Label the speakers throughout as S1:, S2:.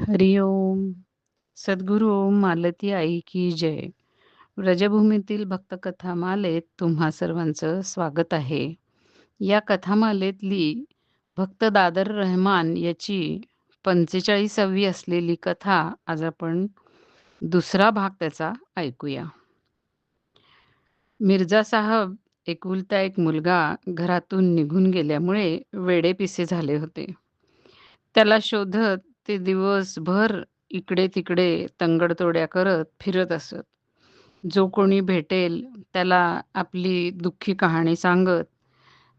S1: हरि ओम. सद्गुरू ओम मालती आई की जय. व्रजभूमीतील भक्तकथा मालेत तुम्हा सर्वांचं स्वागत आहे. या कथामालेतली भक्त दादर रहमान याची पंचेचाळीसावी असलेली कथा आज आपण दुसरा भाग त्याचा ऐकूया. मिर्झा साहब एकुलता एक मुलगा घरातून निघून गेल्यामुळे वेडेपिसे झाले होते. त्याला शोधत ते दिवसभर इकडे-तिकडे तंगडतोड्या करत फिरत असत. जो कोणी भेटेल त्याला आपली दुःखी कहाणी सांगत,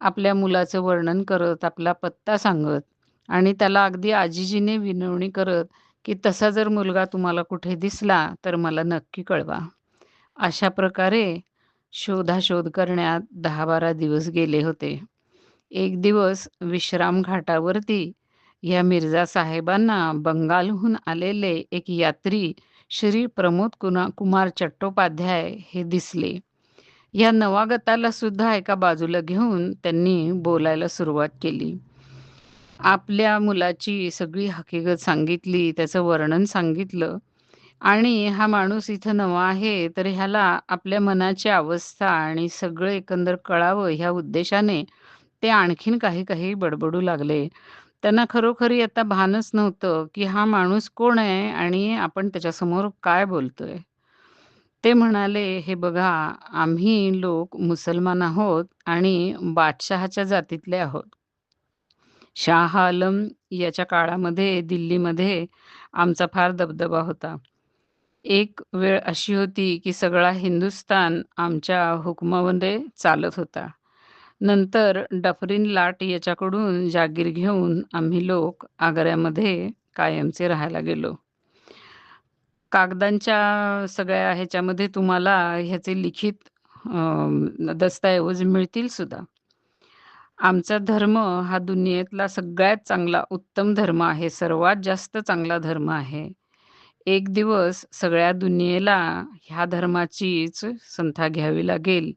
S1: आपल्या मुलाचं वर्णन करत, आपला पत्ता सांगत आणि त्याला अगदी आजीजीने विनवणी करत, की तसा जर मुलगा तुम्हाला कुठे दिसला तर मला नक्की कळवा. अशा प्रकारे शोधाशोध करण्यात दहा बारा दिवस गेले होते. एक दिवस विश्राम घाटावरती या मिर्झा साहेबांना बंगालहून आलेले एक यात्री श्री प्रमोद कुना कुमार चट्टोपाध्याय हे दिसले. या नवागताला सुद्धा एका बाजूला घेऊन त्यांनी बोलायला सुरुवात केली. आपल्या मुलाची सगळी हकीकत सांगितली, त्याचं वर्णन सांगितलं आणि हा माणूस इथं नवा आहे, तर ह्याला आपल्या मनाची अवस्था आणि सगळं एकंदर कळावं ह्या उद्देशाने ते आणखीन काही काही बडबडू लागले. त्यांना खरोखरी आता भानच नव्हतं, की हा माणूस कोण आहे आणि आपण त्याच्यासमोर काय बोलतोय. ते म्हणाले, "हे बघा, आम्ही लोक मुसलमान आहोत आणि बादशहाच्या जातीतले आहोत. शाह आलम याच्या काळामध्ये दिल्लीमध्ये आमचा फार दबदबा होता. एक वेळ अशी होती, की सगळा हिंदुस्थान आमच्या हुकमामध्ये चालत होता. नंतर डफरीन लाट याच्याकडून जागीर घेऊन आम्ही लोक आग्र्यामध्ये कायमचे राहायला गेलो. कागदांच्या सगळ्या ह्याच्यामध्ये तुम्हाला ह्याचे लिखित दस्तऐवज मिळतील सुद्धा. आमचा धर्म हा दुनियेतला सगळ्यात चांगला उत्तम धर्म आहे. सर्वात जास्त चांगला धर्म आहे. एक दिवस सगळ्या दुनियेला ह्या धर्माचीच संथा घ्यावी लागेल.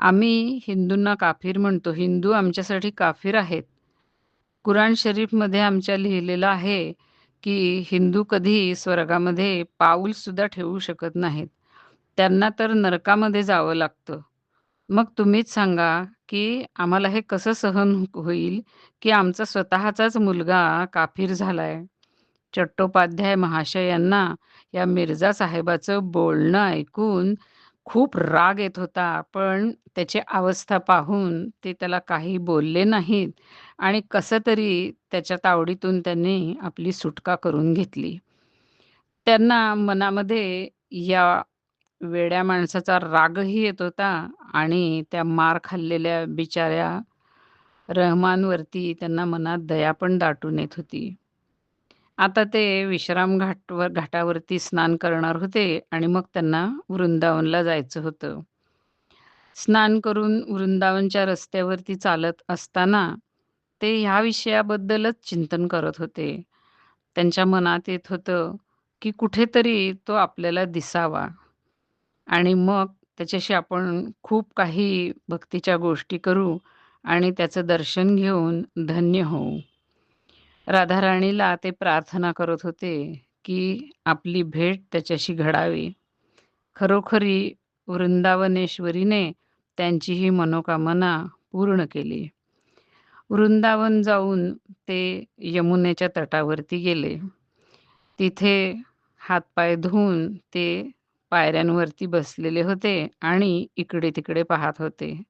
S1: आम्ही हिंदूंना काफिर म्हणतो. हिंदू आमच्यासाठी काफिर आहेत. कुराण शरीफमध्ये आमच्या लिहिलेलं आहे, की हिंदू कधी स्वर्गामध्ये पाऊल सुद्धा ठेवू शकत नाहीत. त्यांना तर नरकामध्ये जावं लागतं. मग तुम्हीच सांगा, की आम्हाला हे कसं सहन होईल, की आमचा स्वतःचाच मुलगा काफिर झालाय. चट्टोपाध्याय महाशयांना या मिर्झा साहेबाचं बोलणं ऐकून खूप राग येत होता. पण त्याची अवस्था पाहून ते त्याला काही बोलले नाहीत आणि कसं तरी त्याच्या तावडीतून त्यांनी आपली सुटका करून घेतली. त्यांना मनामध्ये या वेड्या माणसाचा रागही येत होता आणि त्या मार खाल्लेल्या बिचाऱ्या रहमानवरती त्यांना मनात दया पण दाटून येत होती. आता ते विश्राम घाटवर घाटावरती स्नान करणार होते आणि मग त्यांना वृंदावनला जायचं होतं. स्नान करून वृंदावनच्या रस्त्यावरती चालत असताना ते ह्या विषयाबद्दलच चिंतन करत होते. त्यांच्या मनात येत होतं, की कुठेतरी तो आपल्याला दिसावा आणि मग त्याच्याशी आपण खूप काही भक्तीच्या गोष्टी करू आणि त्याचं दर्शन घेऊन धन्य होऊ. राधाराणीला ते प्रार्थना करत होते, की आपली भेट त्याच्याशी घडावी. खरोखरी वृंदावनेश्वरीने त्यांची ही मनोकामना पूर्ण केली. वृंदावन जाऊन ते यमुनेच्या तटावरती गेले. तिथे हातपाय धुवून ते पायऱ्यांवरती बसलेले होते आणि इकडे-तिकडे पाहत होते.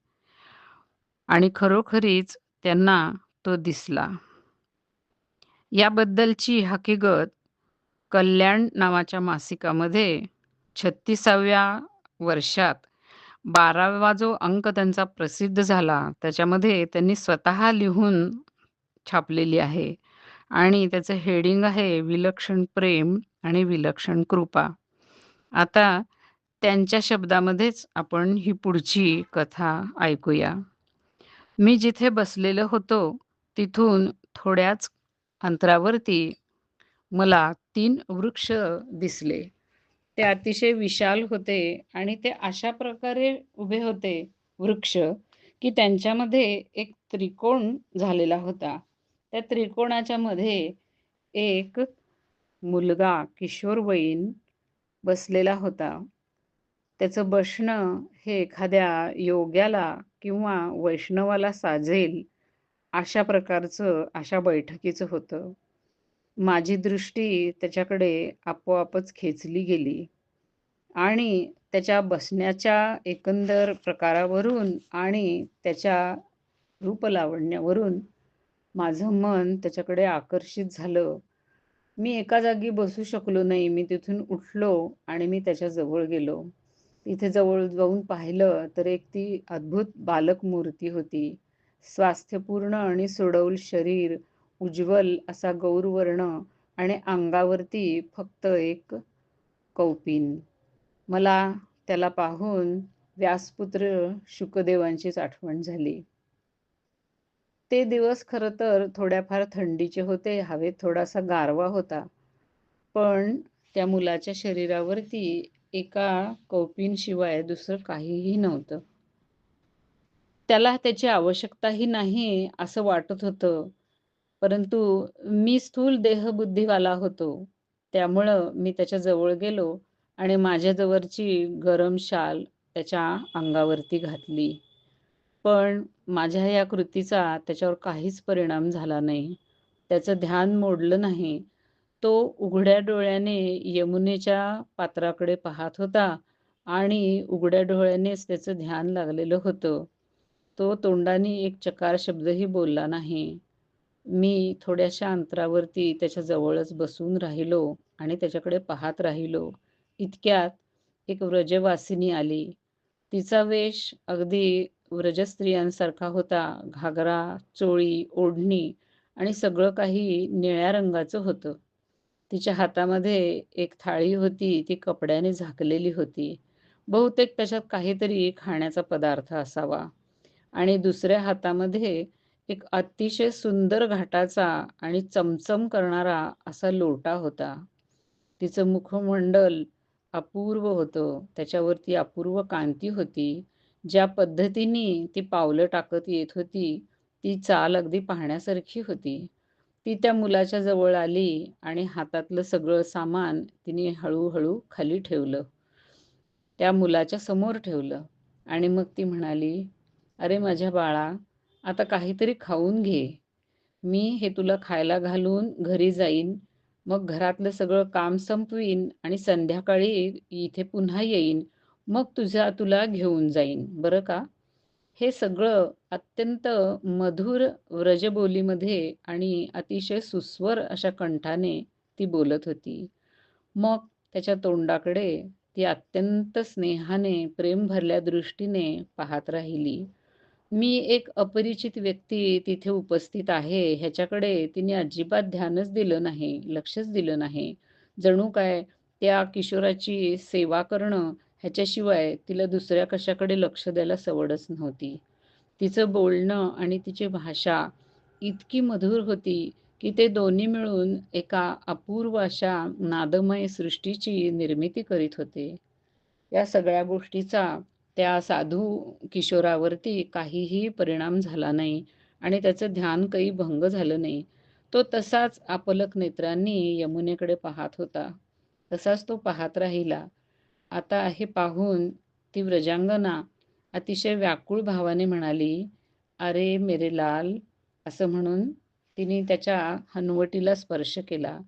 S1: आणि खरोखरीच त्यांना तो दिसला. याबद्दलची हकीकत कल्याण नावाच्या मासिकामध्ये 36व्या वर्षात 12वा जो अंक त्यांचा प्रसिद्ध झाला, त्याच्यामध्ये त्यांनी स्वतः लिहून छापलेली आहे आणि त्याचं हेडिंग आहे विलक्षण प्रेम आणि विलक्षण कृपा. आता त्यांच्या शब्दामध्येच आपण ही पुढची कथा ऐकूया. मी जिथे बसलेलो होतो, तिथून थोड्याच अंतरावरती मला तीन वृक्ष दिसले. ते अतिशय विशाल होते आणि ते अशा प्रकारे उभे होते वृक्ष, की त्यांच्यामध्ये एक त्रिकोण झालेला होता. त्या त्रिकोणाच्या मध्ये एक मुलगा किशोरवयीन बसलेला होता. त्याचं बसणं हे एखाद्या योग्याला किंवा वैष्णवाला साजेल अशा प्रकारचं अशा बैठकीचं होतं. माझी दृष्टी त्याच्याकडे आपोआपच खेचली गेली आणि त्याच्या बसण्याच्या एकंदर प्रकारावरून आणि त्याच्या रूपलावण्यावरून माझं मन त्याच्याकडे आकर्षित झालं. मी एका जागी बसू शकलो नाही. मी तिथून उठलो आणि मी त्याच्याजवळ गेलो. तिथे जवळ जाऊन पाहिलं तर एक ती अद्भुत बालक मूर्ती होती. स्वास्थ्यपूर्ण आणि सुडौल शरीर, उज्ज्वल असा गौरवर्ण आणि अंगावरती फक्त एक कौपीन. मला त्याला पाहून व्यासपुत्र शुकदेवांचीच आठवण झाली. ते दिवस खरं तर थोड्याफार थंडीचे होते. हवेत थोडासा गारवा होता. पण त्या मुलाच्या शरीरावरती एका कौपीनशिवाय दुसरं काहीही नव्हतं. त्याला त्याची आवश्यकताही नाही असं वाटत होतं. परंतु मी स्थूल देहबुद्धीवाला होतो. त्यामुळं मी त्याच्याजवळ गेलो आणि माझ्याजवळची गरम शाल त्याच्या अंगावरती घातली. पण माझ्या या कृतीचा त्याच्यावर काहीच परिणाम झाला नाही. त्याचं ध्यान मोडलं नाही. तो उघड्या डोळ्याने यमुनेच्या पात्राकडे पाहत होता आणि उघड्या डोळ्यानेच त्याचं ध्यान लागलेलं होतं. तो तोंडाने एक चकार शब्दही बोलला नाही. मी थोड्याशा अंतरावरती त्याच्या जवळच बसून राहिलो आणि त्याच्याकडे पाहत राहिलो. इतक्यात एक व्रजवासिनी आली. तिचा वेश अगदी व्रजस्त्रियांसारखा होता. घागरा, चोळी, ओढणी आणि सगळं काही निळ्या रंगाचं होतं. तिच्या हातामध्ये एक थाळी होती. ती कपड्याने झाकलेली होती. बहुतेक त्याच्यात काहीतरी खाण्याचा पदार्थ असावा आणि दुसऱ्या हातामध्ये एक अतिशय सुंदर घाटाचा आणि चमचम करणारा असा लोटा होता. तिचं मुखमंडल अपूर्व होतं. त्याच्यावरती अपूर्व कांती होती. ज्या पद्धतीने ती पावलं टाकत येत होती, ती चाल अगदी पाहण्यासारखी होती. ती त्या मुलाच्या जवळ आली आणि हातातलं सगळं सामान तिने हळूहळू खाली ठेवलं. त्या मुलाच्या समोर ठेवलं आणि मग ती म्हणाली, "अरे माझ्या बाळा, आता काहीतरी खाऊन घे. मी हे तुला खायला घालून घरी जाईन. मग घरातलं सगळं काम संपवीन आणि संध्याकाळी इथे पुन्हा येईन. मग तुझा तुला घेऊन जाईन, बरं का?" हे सगळं अत्यंत मधुर व्रजबोलीमध्ये आणि अतिशय सुस्वर अशा कंठाने ती बोलत होती. मग त्याच्या तोंडाकडे ती अत्यंत स्नेहाने, प्रेम भरल्या दृष्टीने पाहत राहिली. मी एक अपरिचित व्यक्ती तिथे उपस्थित आहे ह्याच्याकडे तिने अजिबात ध्यानच दिलं नाही, लक्षच दिलं नाही. जणू काय त्या किशोराची सेवा करणं ह्याच्याशिवाय तिला दुसऱ्या कशाकडे लक्ष द्यायला सवडच नव्हती. तिचं बोलणं आणि तिची भाषा इतकी मधुर होती, की ते दोन्ही मिळून एका अपूर्व अशा नादमय सृष्टीची निर्मिती करीत होते. या सगळ्या गोष्टीचा त्या साधू किशोरावरती काहीही परिणाम झाला नाही आणि त्याचं ध्यान काही भंग झालं नाही. तो तसाच आपलक नेत्रांनी यमुनेकडे पाहत होता. तसाच तो पाहत राहिला. आता हे पाहून ती व्रजांगना अतिशय व्याकुळ भावाने म्हणाली, "अरे मेरे लाल" असं म्हणून तिने त्याच्या हनुवटीला स्पर्श केला.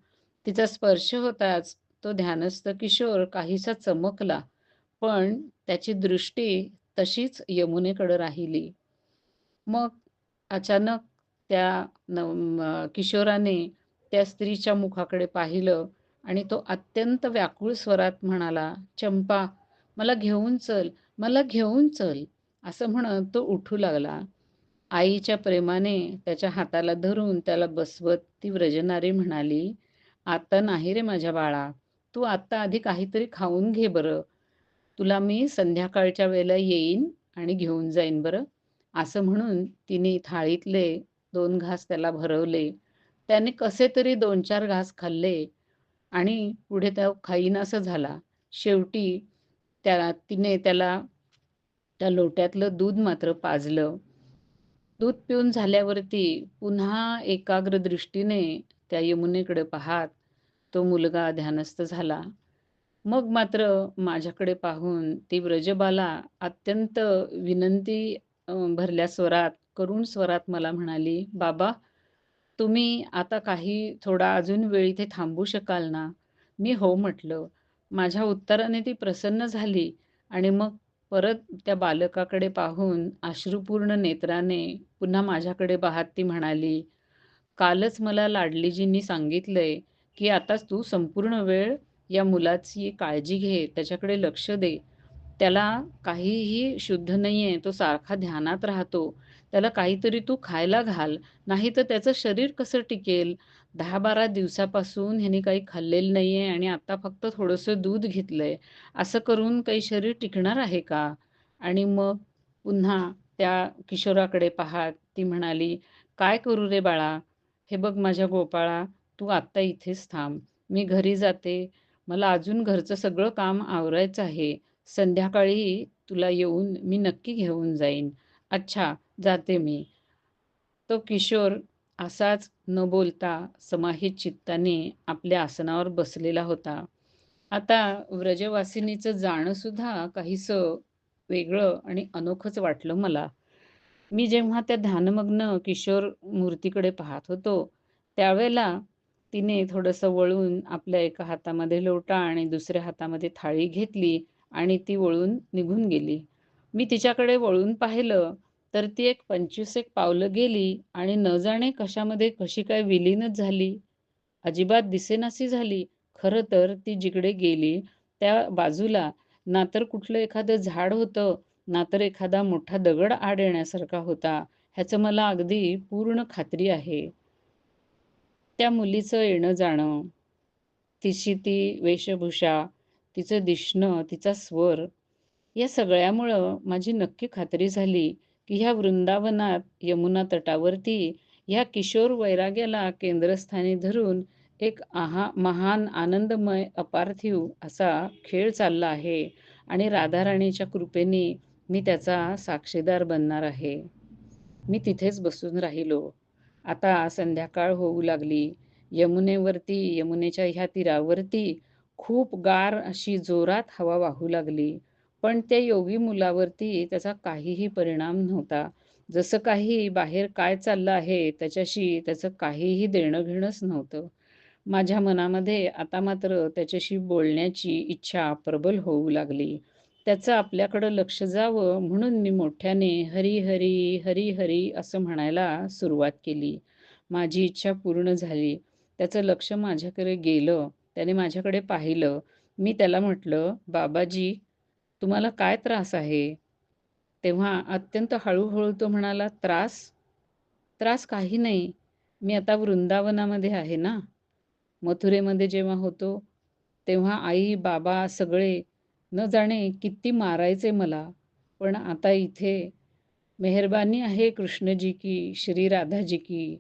S1: तिचा स्पर्श होताच तो ध्यानस्थ किशोर काहीसा चमकला. पण त्याची दृष्टी तशीच यमुनेकडे राहिली. मग अचानक त्या किशोराने त्या स्त्रीच्या मुखाकडे पाहिलं आणि तो अत्यंत व्याकुळ स्वरात म्हणाला, "चंपा, मला घेऊन चल, मला घेऊन चल." असं म्हणत तो उठू लागला. आईच्या प्रेमाने त्याच्या हाताला धरून त्याला बसवत ती व्रजनारी म्हणाली, "आता नाही रे माझ्या बाळा, तू आत्ता आधी काहीतरी खाऊन घे बरं. तुला मी संध्याकाळच्या वेळेला येईन आणि घेऊन जाईन बरं." असं म्हणून तिने थाळीतले दोन घास त्याला भरवले. त्याने कसे तरी 2-4 घास खाल्ले आणि पुढे त्या खाईन असं झाला. शेवटी त्या तिने त्याला त्या लोट्यातलं दूध मात्र पाजलं. दूध पिऊन झाल्यावरती पुन्हा एकाग्र दृष्टीने त्या यमुनेकडे पाहात तो मुलगा ध्यानस्थ झाला. मग मात्र माझ्याकडे पाहून ती व्रजबाला अत्यंत विनंती भरल्या स्वरात, करुण स्वरात मला म्हणाली, "बाबा, तुम्ही आता काही थोडा अजून वेळ इथे थांबू शकाल ना?" मी हो म्हटलं. माझ्या उत्तराने ती प्रसन्न झाली आणि मग परत त्या बालकाकडे पाहून अश्रुपूर्ण नेत्राने पुन्हा माझ्याकडे पाहत ती म्हणाली, "कालच मला लाडलीजींनी सांगितलंय, की आता तू संपूर्ण वेळ या मुलाची काळजी घे, त्याच्याकडे लक्ष दे. त्याला काहीही शुद्ध नाहीये, तो सारखा ध्यानात राहतो. त्याला काहीतरी तू खायला घाल, नाही तर त्याचं शरीर कसं टिकेल? दहा बारा दिवसापासून ह्याने काही खाल्लेलं नाहीये आणि आता फक्त थोडंसं दूध घेतलंय. असं करून काही शरीर टिकणार आहे का?" आणि मग पुन्हा त्या किशोराकडे पहा ती म्हणाली, "काय करू रे बाळा? हे बघ माझ्या गोपाळा, तू आत्ता इथेच थांब. मी घरी जाते. मला अजून घरचं सगळं काम आवरायचं आहे. संध्याकाळी तुला येऊन मी नक्की घेऊन जाईन." "अच्छा, जाते मी." तो किशोर असाच न बोलता समाहित चित्ताने आपल्या आसनावर बसलेला होता. आता व्रजवासिनीचं जाणंसुद्धा काहीसं वेगळं आणि अनोखंच वाटलं मला. मी जेव्हा त्या ध्यानमग्न किशोर मूर्तीकडे पाहत होतो, त्यावेळेला तिने थोडंसं वळून आपल्या एका हातामध्ये लोटा आणि दुसऱ्या हातामध्ये थाळी घेतली आणि ती वळून निघून गेली. मी तिच्याकडे वळून पाहिलं, तर ती एक 25 एक पावलं गेली आणि न जाणे कशामध्ये कशी काय विलीनच झाली. अजिबात दिसेनाशी झाली. खरं तर ती जिकडे गेली, त्या बाजूला ना तर कुठलं एखादं झाड होतं, ना तर एखादा मोठा दगड आड येण्यासारखा होता. ह्याचं मला अगदी पूर्ण खात्री आहे. त्या मुलीचं येणं-जाणं, तिची ती वेशभूषा, तिचं दिसणं, तिचा स्वर, या सगळ्यामुळं माझी नक्की खात्री झाली, की ह्या वृंदावनात यमुना तटावरती ह्या किशोर वैराग्याला केंद्रस्थानी धरून एक आहा महान आनंदमय अपार्थिव असा खेळ चालला आहे आणि राधाराणीच्या कृपेने मी त्याचा साक्षीदार बनणार आहे. मी तिथेच बसून राहिलो. आता संध्याकाळ होऊ लागली. यमुनेवरती, यमुनेच्या ह्या तीरावरती खूप गार अशी जोरात हवा वाहू लागली. पण त्या योगी मुलावरती त्याचा काहीही परिणाम नव्हता. जसं काही बाहेर काय चाललं आहे त्याच्याशी त्याचं काहीही देणं-घेणंच नव्हतं. माझ्या मनामध्ये आता मात्र त्याच्याशी बोलण्याची इच्छा प्रबल होऊ लागली. त्याचं आपल्याकडं लक्ष जावं म्हणून मी मोठ्याने "हरी, हरी, हरी, हरी" असं म्हणायला सुरुवात केली. माझी इच्छा पूर्ण झाली. त्याचं लक्ष माझ्याकडे गेलं. त्याने माझ्याकडे पाहिलं. मी त्याला म्हटलं, "बाबाजी, तुम्हाला काय त्रास आहे?" तेव्हा अत्यंत हळूहळू तो म्हणाला, "त्रास? त्रास काही नाही. मी आता वृंदावनामध्ये आहे ना. मथुरेमध्ये जेव्हा होतो, तेव्हा आई, बाबा सगळे न जाणे किती मारायचे मला. पण आता इथे मेहरबानी आहे कृष्णजी की, श्री राधाजी की.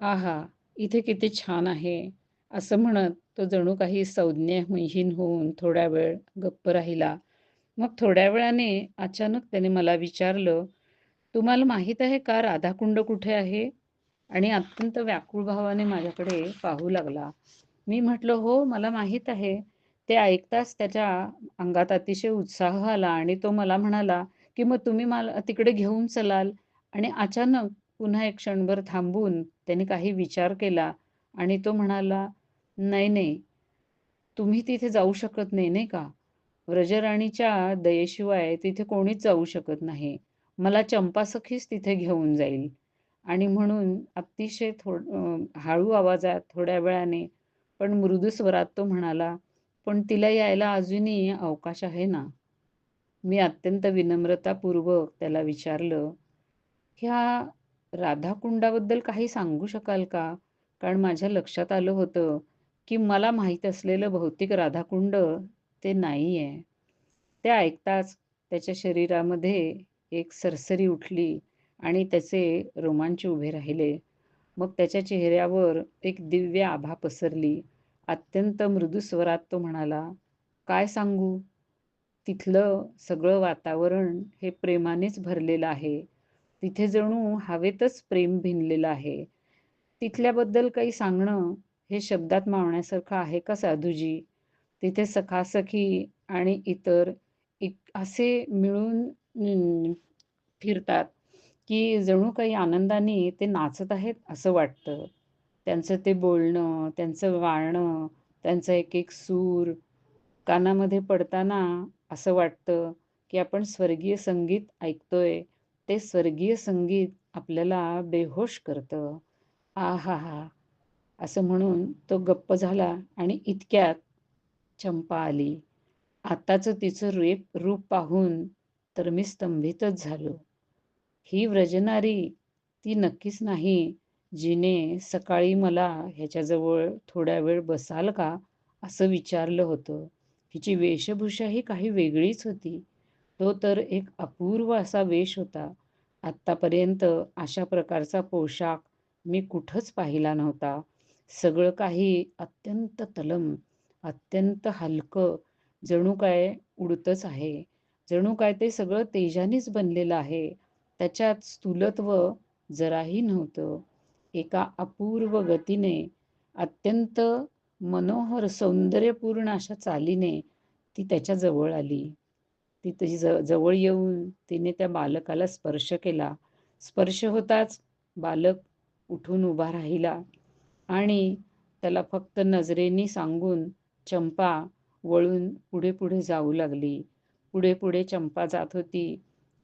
S1: आहा! इथे किती छान आहे." असं म्हणत तो जणू काही संज्ञाहीन होऊन थोडा वेळ गप्प राहिला. मग थोड्या वेळाने अचानक त्याने मला विचारलं, "तुम्हाला माहीत आहे का राधाकुंड कुठे आहे?" आणि अत्यंत व्याकुळ भावाने माझ्याकडे पाहू लागला. मी म्हटलं, "हो, मला माहीत आहे." ते ऐकताच त्याच्या अंगात अतिशय उत्साह आला आणि तो मला म्हणाला, की "मग तुम्ही मला तिकडे घेऊन चलाल?" आणि अचानक पुन्हा एक क्षणभर थांबून त्याने काही विचार केला आणि तो म्हणाला, "नाही, नाही, तुम्ही तिथे जाऊ शकत नाही, नाही का? व्रजराणीच्या दयेशिवाय तिथे कोणीच जाऊ शकत नाही. मला चंपासखीच तिथे घेऊन जाईल." आणि म्हणून अतिशय थोड हळू आवाजात थोड्या वेळाने पण मृदू स्वरात तो म्हणाला, "पण तिला यायला अजूनही अवकाश आहे ना?" मी अत्यंत विनम्रतापूर्वक त्याला विचारलं, "ह्या राधाकुंडाबद्दल काही सांगू शकाल का?" कारण माझ्या लक्षात आलं होतं, की मला माहीत असलेलं भौतिक राधाकुंड ते नाही आहे. ते ऐकताच त्याच्या शरीरामध्ये एक सरसरी उठली आणि त्याचे रोमांच उभे राहिले. मग त्याच्या चेहऱ्यावर एक दिव्य आभा पसरली. अत्यंत मृदू स्वरात तो म्हणाला, "काय सांगू? तिथलं सगळं वातावरण हे प्रेमानेच भरलेलं आहे. तिथे जणू हवेतच प्रेम भिनलेलं आहे. तिथल्याबद्दल काही सांगणं हे शब्दात मावण्यासारखं आहे का साधूजी तिथे सखासखी आणि इतर इत असे मिळून फिरतात की जणू काही आनंदाने ते नाचत आहेत असं वाटतं त्यांचं ते बोलणं त्यांचं वाळणं त्यांचा एक एक सूर कानामध्ये पडताना असं वाटतं की आपण स्वर्गीय संगीत ऐकतोय. ते स्वर्गीय संगीत आपल्याला बेहोश करतं. आ हा हा असं म्हणून तो गप्प झाला आणि इतक्यात चंपा आली. आताचं तिचं रेप रूप पाहून तर मी स्तंभितच झालो. ही व्रजनारी ती नक्कीच नाही. जिने सकाळी मला ह्याच्याजवळ थोड्या वेळ बसाल का? असं विचारलं होतं. हिची वेशभूषा ही काही वेगळीच होती. तो तर एक अपूर्व असा वेश होता. आत्तापर्यंत अशा प्रकारचा पोशाख मी कुठंच पाहिला नव्हता. सगळं काही अत्यंत तलम अत्यंत हलकं जणू काय उडतच आहे. जणू काय ते सगळं तेजानीच बनलेलं आहे. त्याच्यात स्थूलत्व जराही नव्हतं. एका अपूर्व गतीने अत्यंत मनोहर सौंदर्यपूर्ण अशा चालीने ती त्याच्याजवळ आली. ती त्याची ज जवळ येऊन तिने त्या बालकाला स्पर्श केला. स्पर्श होताच बालक उठून उभा राहिला आणि त्याला फक्त नजरेनी सांगून चंपा वळून पुढे पुढे जाऊ लागली. पुढे पुढे चंपा जात होती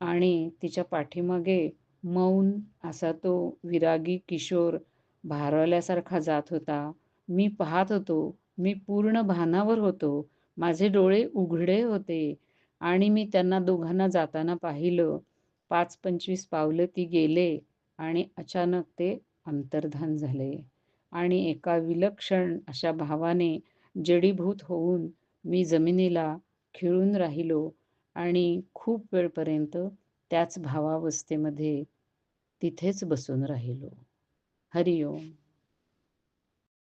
S1: आणि तिच्या पाठीमागे मौन असा तो विरागी किशोर भारवल्यासारखा जात होता. मी पाहत होतो मी पूर्ण भानावर होतो माझे डोळे उघडे होते आणि मी त्यांना दोघांना जाताना पाहिलं. पाच पंचवीस पावलं ती गेले आणि अचानक ते अंतर्धान झाले आणि एका विलक्षण अशा भावाने जडीभूत होऊन मी जमिनीला खिळून राहिलो आणि खूप वेळपर्यंत त्याच भावावस्थेमध्ये तिथेच बसून राहिलो. हरिओम.